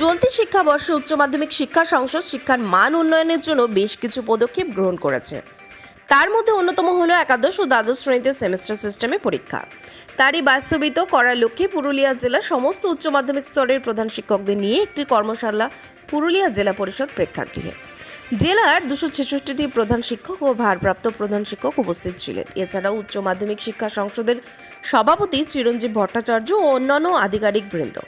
চলতি শিক্ষাবর্ষে উচ্চ মাধ্যমিক শিক্ষা সংসদ শিক্ষার মান উন্নয়নের জন্য বেশ কিছু পদক্ষেপ গ্রহণ করেছে। তার মধ্যে অন্যতম হলো একাদশ ও দ্বাদশ শ্রেণীতে সেমিস্টার সিস্টেমে পরীক্ষা। তারই বাস্তবিত করার লক্ষ্যে পুরুলিয়া জেলার সমস্ত উচ্চ মাধ্যমিক স্তরের প্রধান শিক্ষকদের নিয়ে একটি কর্মশালা পুরুলিয়া জেলা পরিষদ প্রেক্ষাগৃহে। জেলার দুশো ছেষট্টিটি প্রধান শিক্ষক ও ভারপ্রাপ্ত প্রধান শিক্ষক উপস্থিত ছিলেন। এছাড়াও উচ্চ মাধ্যমিক শিক্ষা সংসদের সভাপতি চিরঞ্জীব ভট্টাচার্য ও অন্যান্য আধিকারিক বৃন্দ।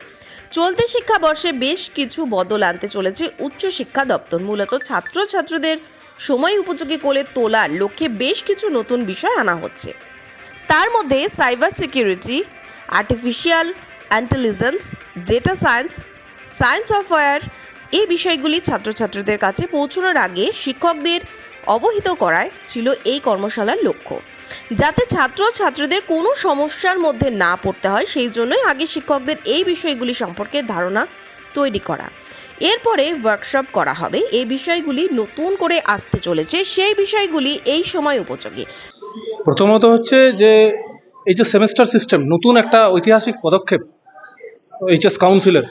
চলতি শিক্ষাবর্ষে বেশ কিছু বদল আনতে চলেছে উচ্চ শিক্ষা দপ্তর। মূলত ছাত্রছাত্রীদের সময় উপযোগী করে তোলার লক্ষ্যে বেশ কিছু নতুন বিষয় আনা হচ্ছে। তার মধ্যে cyber security, artificial intelligence, data science science of ware এই বিষয়গুলি ছাত্রছাত্রীদের কাছে পৌঁছানোর আগে শিক্ষকদের অবহিত করায় ছিল এই কর্মশালার লক্ষ্য। যাতে ছাত্র ছাত্রীদের কোনো সমস্যার মধ্যে না পড়তে হয়, সেই জন্যই আগে শিক্ষকদের এই বিষয়গুলি সম্পর্কে ধারণা তৈরি করা। এরপরে ওয়ার্কশপ করা হবে। এই বিষয়গুলি নতুন করে আসতে চলেছে। সেই বিষয়গুলি এই সময় উপযোগী। প্রথমত হচ্ছে যে, এই যে সেমেস্টার সিস্টেম নতুন একটা ঐতিহাসিক পদক্ষেপ, এইচএস কাউন্সিলের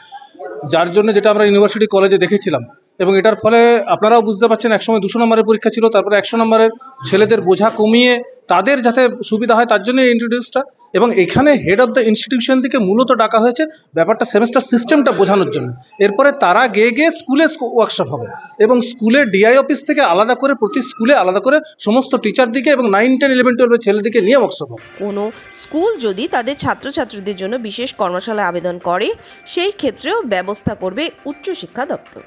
যার জন্য যেটা আমরা ইউনিভার্সিটি কলেজে দেখেছিলাম এবং এটার ফলে আপনারাও বুঝতে পারছেন একসময় দুশো নম্বরের পরীক্ষা ছিল, তারপরে একশো নম্বরের ছেলেদের বোঝা কমিয়ে তাদের যাতে সুবিধা হয় তার জন্য ইন্ট্রোডিউসটা এবং এখানে হেড অফ দ্য ইনস্টিটিউশন থেকে মূলত ডাকা হয়েছে ব্যাপারটা সেমেস্টার সিস্টেমটা বোঝানোর জন্য। এরপরে তারা গিয়ে গিয়ে স্কুলে ওয়ার্কশপ হবে এবং স্কুলে ডিআই অফিস থেকে আলাদা করে প্রতি স্কুলে আলাদা করে সমস্ত টিচার দিকে এবং নাইন টেন ইলেভেন টুয়েলভের ছেলেদিকে নিয়ে ওয়ার্কশপ হবে। কোনো স্কুল যদি তাদের ছাত্রছাত্রীদের জন্য বিশেষ কর্মশালায় আবেদন করে, সেই ক্ষেত্রেও ব্যবস্থা করবে উচ্চশিক্ষা দপ্তর।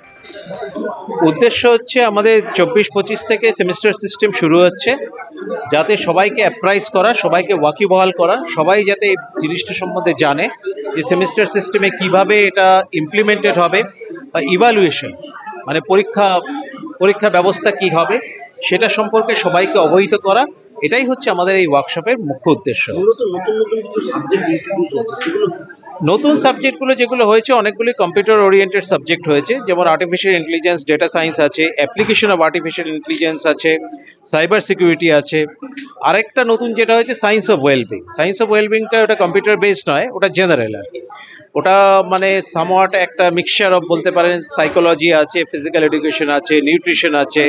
উদ্দেশ্য হচ্ছে আমাদের চব্বিশ পঁচিশ থেকে সেমিস্টার সিস্টেম শুরু হচ্ছে। যাতে সবাইকে অ্যাপ্রাইজ করা, সবাইকে ওয়াকিবহাল করা, সবাই যাতে এই জিনিসটা সম্বন্ধে জানে যে সেমিস্টার সিস্টেমে কীভাবে এটা ইমপ্লিমেন্টেড হবে বা ইভালুয়েশন মানে পরীক্ষা পরীক্ষা ব্যবস্থা কি হবে, সেটা সম্পর্কে সবাইকে অবহিত করা, এটাই হচ্ছে আমাদের এই ওয়ার্কশপের মুখ্য উদ্দেশ্য। নতুন নতুন কিছু সাবজেক্ট সেগুলো নতুন সাবজেক্টগুলো যেগুলো হয়েছে, অনেকগুলি কম্পিউটার ওরিয়েন্টেড সাবজেক্ট হয়েছে, যেমন আর্টিফিশিয়াল ইন্টেলিজেন্স ডেটা সায়েন্স আছে অ্যাপ্লিকেশন অফ আর্টিফিশিয়াল ইন্টেলিজেন্স আছে সাইবার সিকিউরিটি আছে। আরেকটা নতুন যেটা হয়েছে science of wellbeing science of ওয়েলবিংটা ওটা কম্পিউটার বেসড নয়, ওটা জেনারেল আর কি। ওটা মানে সামওয়াট একটা মিক্সচার অফ বলতে পারেন সাইকোলজি আছে ফিজিক্যাল এডুকেশন আছে নিউট্রিশন আছে।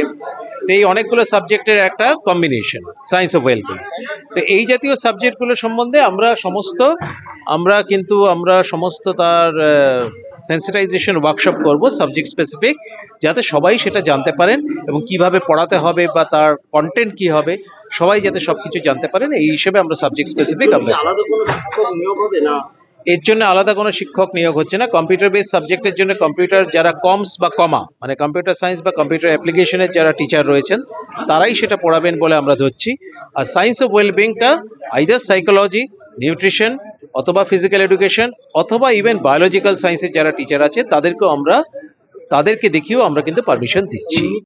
তো এই অনেকগুলো সাবজেক্টের একটা কম্বিনেশন সায়েন্স অফ ওয়েলবিং তো এই জাতীয় সাবজেক্টগুলো সম্বন্ধে আমরা সমস্ত আমরা কিন্তু আমরা সমস্ত তার সেন্সিটাইজেশন ওয়ার্কশপ করব সাবজেক্ট স্পেসিফিক যাতে সবাই সেটা জানতে পারেন এবং কীভাবে পড়াতে হবে বা তার কন্টেন্ট কি হবে, সবাই যাতে সবকিছু জানতে পারেন, এই হিসেবে আমরা সাবজেক্ট স্পেসিফিক আমরা আলাদা কোনো শিক্ষক নিয়োগ হবে না? এর জন্য আলাদা কোনো শিক্ষক নিয়োগ হচ্ছে না। কম্পিউটার বেস সাবজেক্টের জন্য কম্পিউটার যারা কমস বা কমা মানে কম্পিউটার সায়েন্স বা কম্পিউটার অ্যাপ্লিকেশনের যারা টিচার রয়েছেন, তারাই সেটা পড়াবেন বলে আমরা ধরছি। আর সায়েন্স অফ ওয়েলবিংটা আইদার সাইকোলজি নিউট্রিশন অথবা ফিজিক্যাল এডুকেশন অথবা ইভেন বায়োলজিক্যাল সায়েন্সের যারা টিচার আছে, তাদেরকেও আমরা, তাদেরকে দেখিয়েও আমরা কিন্তু পারমিশন দিচ্ছি।